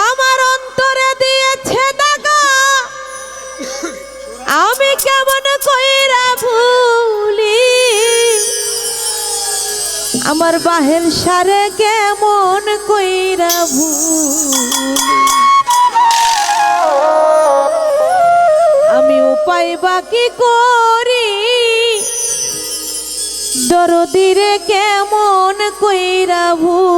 আমার অন্তরে আমি কেমন কইরা ভুলি? আমার বাহের সারে কেমন কইরা আমি উপায় বাকি কর দরদিরে কেমন কইরা ভুল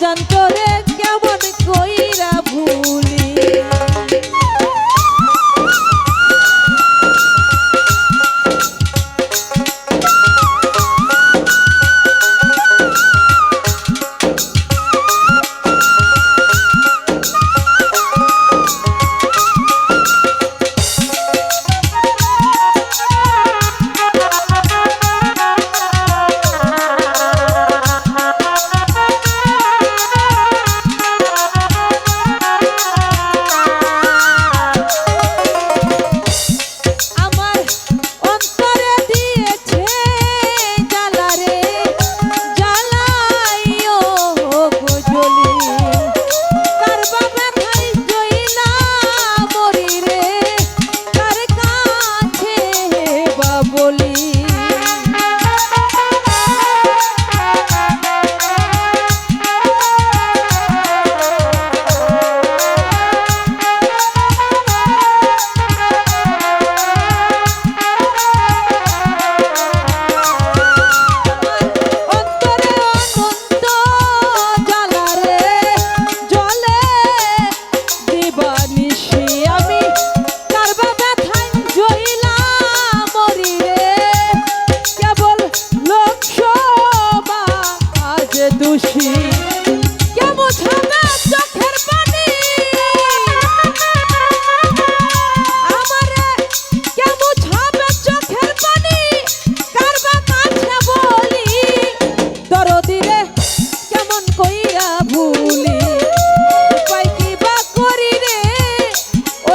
জানতো রে কেমন কইরা ভুলে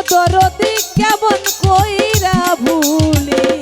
তোর কেমন কইরা ভুলে?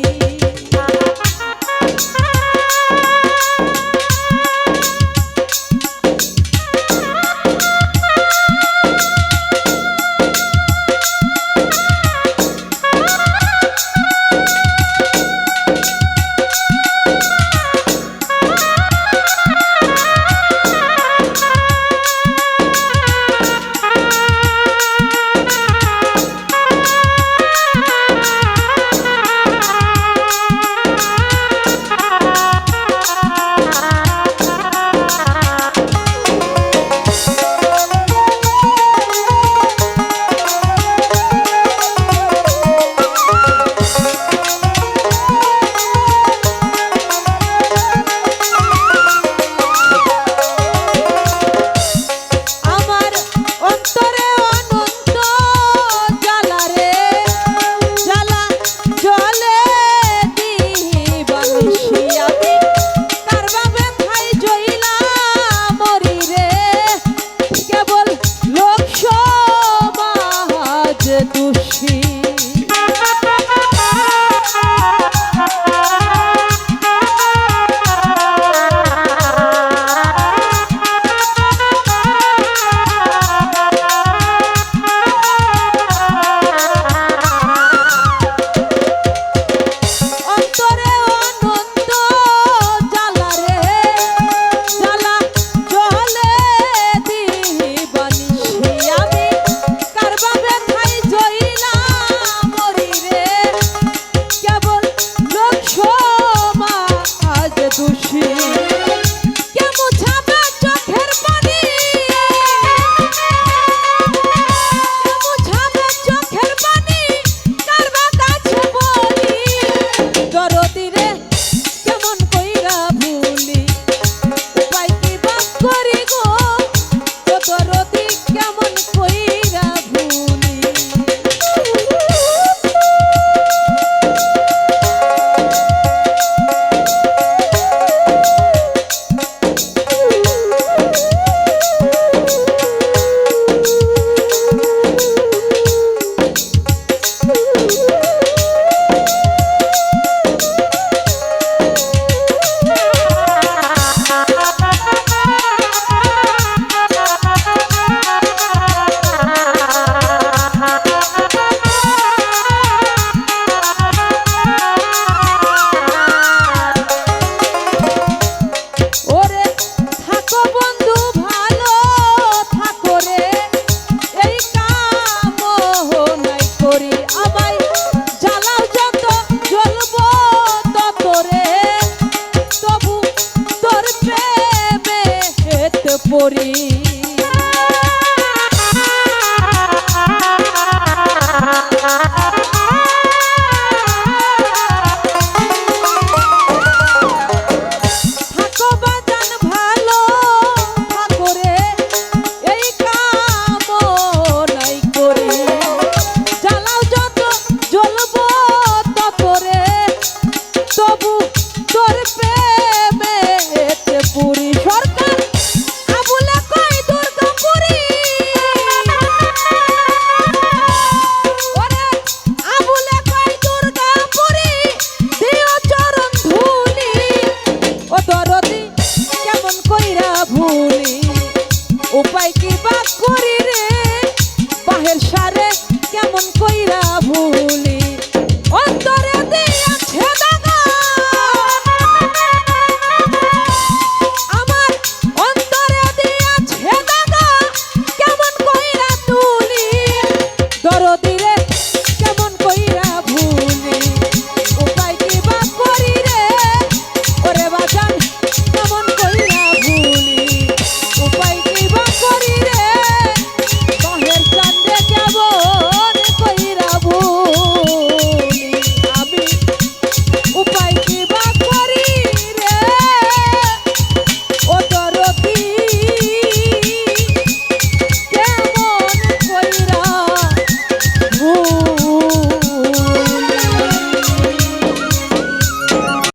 আমায় উপায় বা করি রে? কেমন কইরা ভুলি? অন্তরে দিয়াছে দাগা আমার অন্তরে দিয়াছে দাগা কেমন কইরা তুলি? দরদিরে